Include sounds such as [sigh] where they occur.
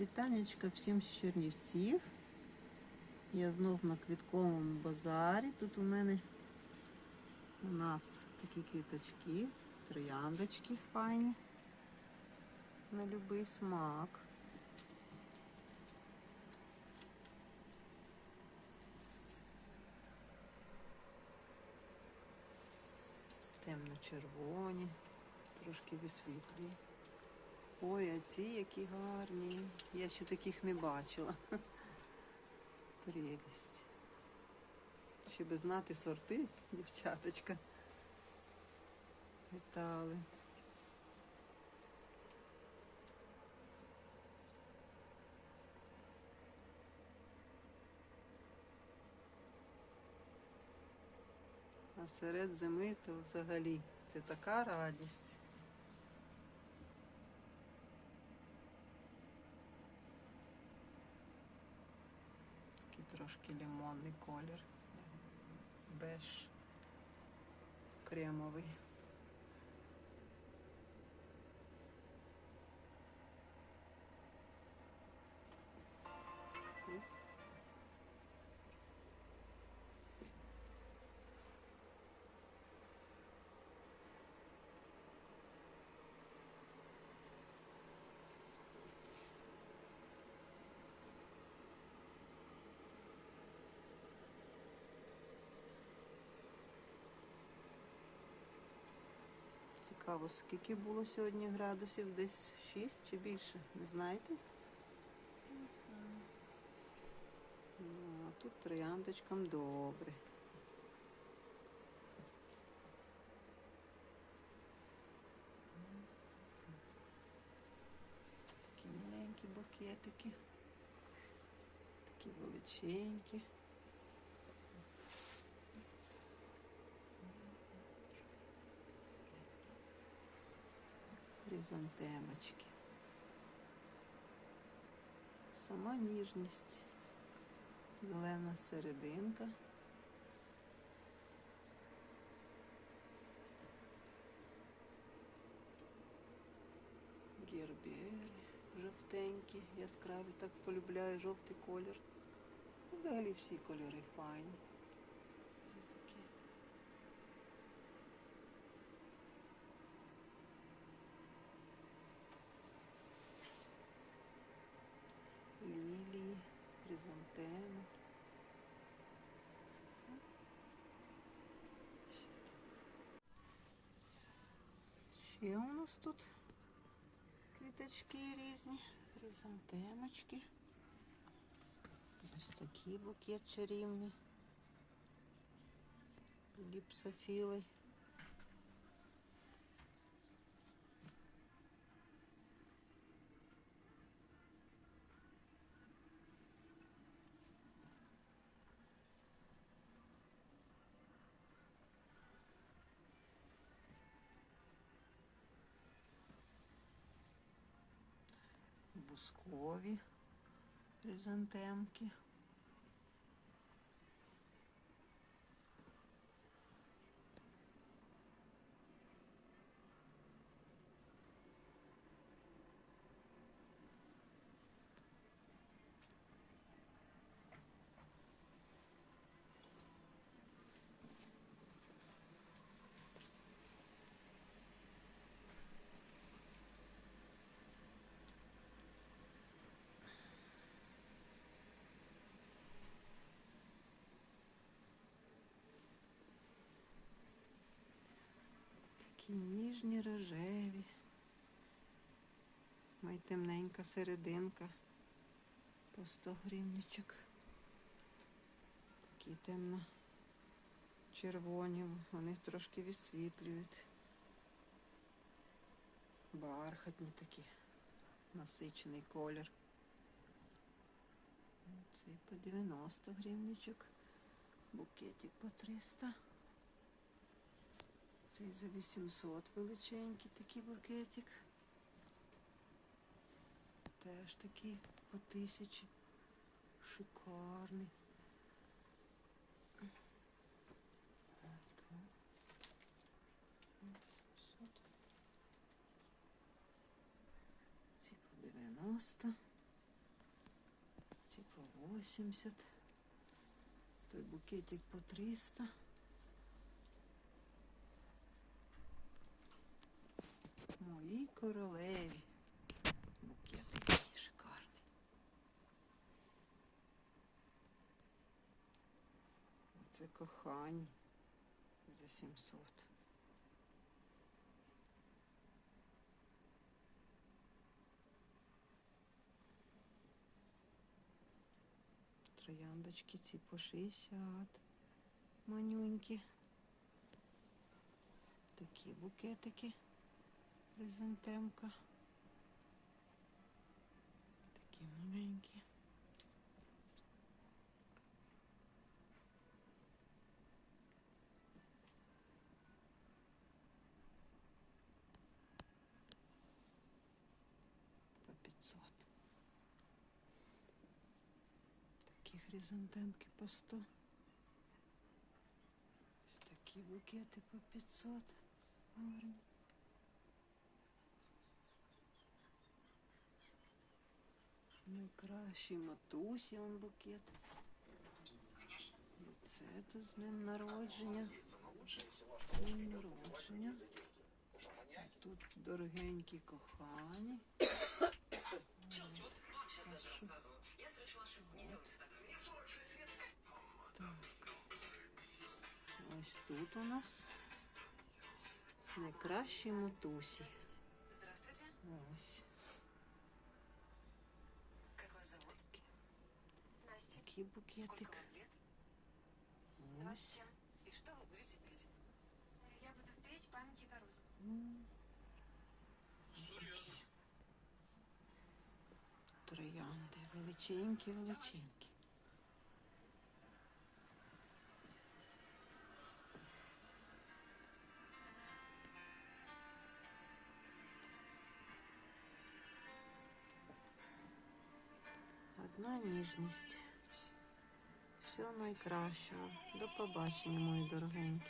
Вітанечка всім з Чернівців. Я знов на квітковому базарі. Тут у мене у нас такі квіточки, трояндочки файні. На любий смак. Темно-червоні, трошки висвітлі. Ой, а ці які гарні. Я ще таких не бачила. [laughs] Прелість. Щоб знати сорти, дівчаточка. Вітали. А серед зими то взагалі це така радість. Такий трошки лимонний колір. Беж кремовий. Цікаво, скільки було сьогодні градусів? Десь 6 чи більше, не знаєте? Ну, а тут трояндочкам добре. Такі маленькі букетики, такі величенькі. Хризантемочки. Сама ніжність. Зелена серединка. Гербери жовтенькі, яскраві, так полюбляю жовтий колір. Взагалі всі кольори файні. хризантеми. Ще так. Ще у нас тут квіточки різні, хризантемочки. Ось такий букет чарівний. З гіпсофілою. Бускові хризантемки. Такі ніжні рожеві. Май темненька серединка по 100 гривничок. Такі темно червоні, вони трошки відсвітлюють. Бархатні такі, насичений колір. Цей по 90 гривничок, букетик по 300. Цей за 800 величенький такий букетик. Теж такий по тисячі. Шикарний. Так. 800. Ці по 90. 180. Той букетик по 300. Моїй королеві. Букет який шикарний. Це кохані за 700. Трояндочки ці по 60. Манюнькі. Такі букетики. Хризантемка. Такі маленькі. По 500. Такі хризантемки по 100. Ось такі букети по 500. Гарні. Найкращий матусі он букет. І це тут з ним народження. Днем народження. Тут дорогенькі кохані. Так. Ось тут у нас найкращі матусі. такий Сколько букетик. вам лет? Ось. И что вы будете петь? Я буду петь памяти Гаруза. М. Такі. Троянди величенькі, величенькі. Одна ніжність. Всього найкращого. До побачення, мої дорогенькі.